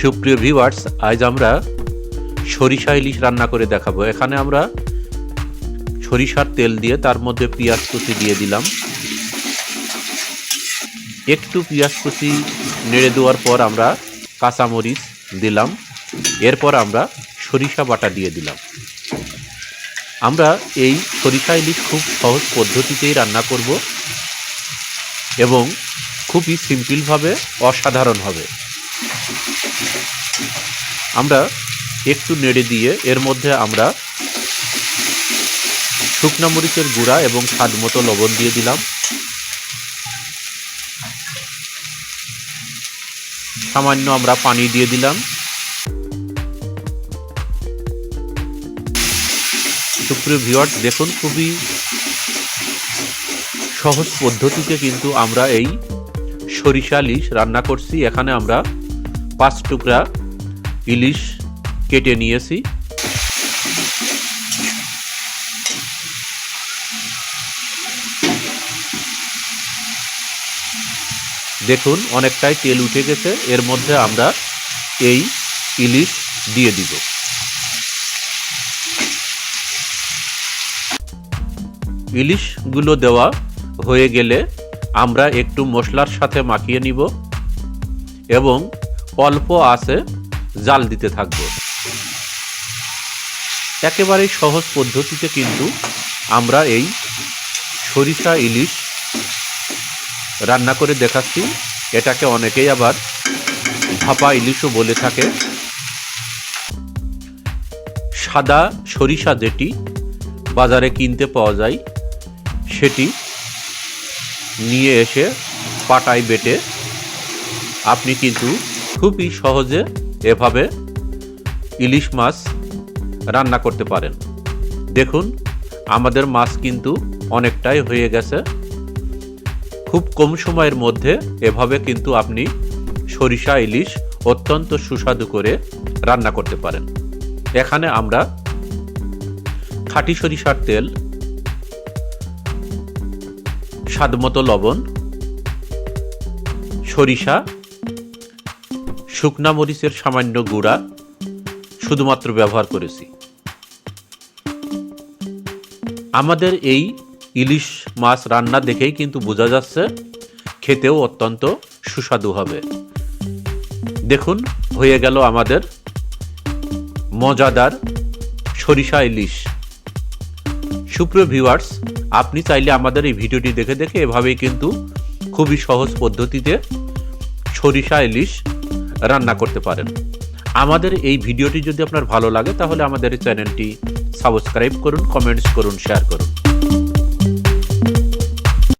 সুপ্রিয় ভিউয়ার্স আজ আমরা সরিষা ইলিশ রান্না করে দেখাবো। এখানে আমরা সরিষার তেল দিয়ে তার মধ্যে পেঁয়াজ কুচি দিয়ে দিলাম। একটু পেঁয়াজ কুচি নেড়ে দেওয়ার পর আমরা কাঁচামরিচ দিলাম। এরপর আমরা সরিষা বাটা দিয়ে দিলাম। আমরা এই সরিষা ইলিশ খুব সহজ পদ্ধতিতেই রান্না করব এবং খুবই সিম্পলভাবে অসাধারণ হবে। আমরা একটু নেড়ে দিয়ে এর মধ্যে আমরা শুকনা মরিচের গুঁড়া এবং স্বাদ মতো লবণ দিয়ে দিলাম। সামান্য আমরা পানি দিয়ে দিলাম। সুপ্রিয় ভিওয়ার্স দেখুন খুবই সহজ পদ্ধতিতে কিন্তু আমরা এই সরিষা ইলিশ রান্না করছি। এখানে আমরা পাঁচ টুকরা ইলিশ কেটে নিয়েছি। দেখুন, অনেকটাই তেল উঠে গেছে। এর মধ্যে আমরা এই ইলিশ দিয়ে দিব। ইলিশগুলো দেওয়া হয়ে গেলে আমরা একটু মশলার সাথে মাখিয়ে নিব এবং অল্প আছে, জাল দিতে থাকব। একেবারেই সহজ পদ্ধতিতে কিন্তু আমরা এই সরিষা ইলিশ রান্না করে দেখাচ্ছি। এটাকে অনেকেই আবার ভাপা ইলিশও বলে থাকে। সাদা সরিষা যেটি বাজারে কিনতে পাওয়া যায়, সেটি নিয়ে এসে পাটায় বেটে আপনি কিন্তু খুবই সহজে এভাবে ইলিশ মাছ রান্না করতে পারেন। দেখুন, আমাদের মাছ কিন্তু অনেকটাই হয়ে গেছে। খুব কম সময়ের মধ্যে এভাবে কিন্তু আপনি সরিষা ইলিশ অত্যন্ত সুস্বাদু করে রান্না করতে পারেন। এখানে আমরা খাঁটি সরিষার তেল, স্বাদমতো লবণ, সরিষা শুকনা মরিচের সামান্য গুঁড়া শুধুমাত্র ব্যবহার করেছি। আমাদের এই ইলিশ মাছ রান্না দেখেই কিন্তু বোঝা যাচ্ছে, খেতেও অত্যন্ত সুস্বাদু হবে। দেখুন, হয়ে গেল আমাদের মজাদার সরিষা ইলিশ। সুপ্রিয় ভিউয়ার্স, আপনি চাইলে আমাদের এই ভিডিওটি দেখে দেখে এভাবেই কিন্তু খুবই সহজ পদ্ধতিতে সরিষা ইলিশ রান্না করতে পারেন। আমাদের এই ভিডিওটি যদি আপনার ভালো লাগে, তাহলে আমাদের চ্যানেলটি সাবস্ক্রাইব করুন, কমেন্টস করুন, শেয়ার করুন।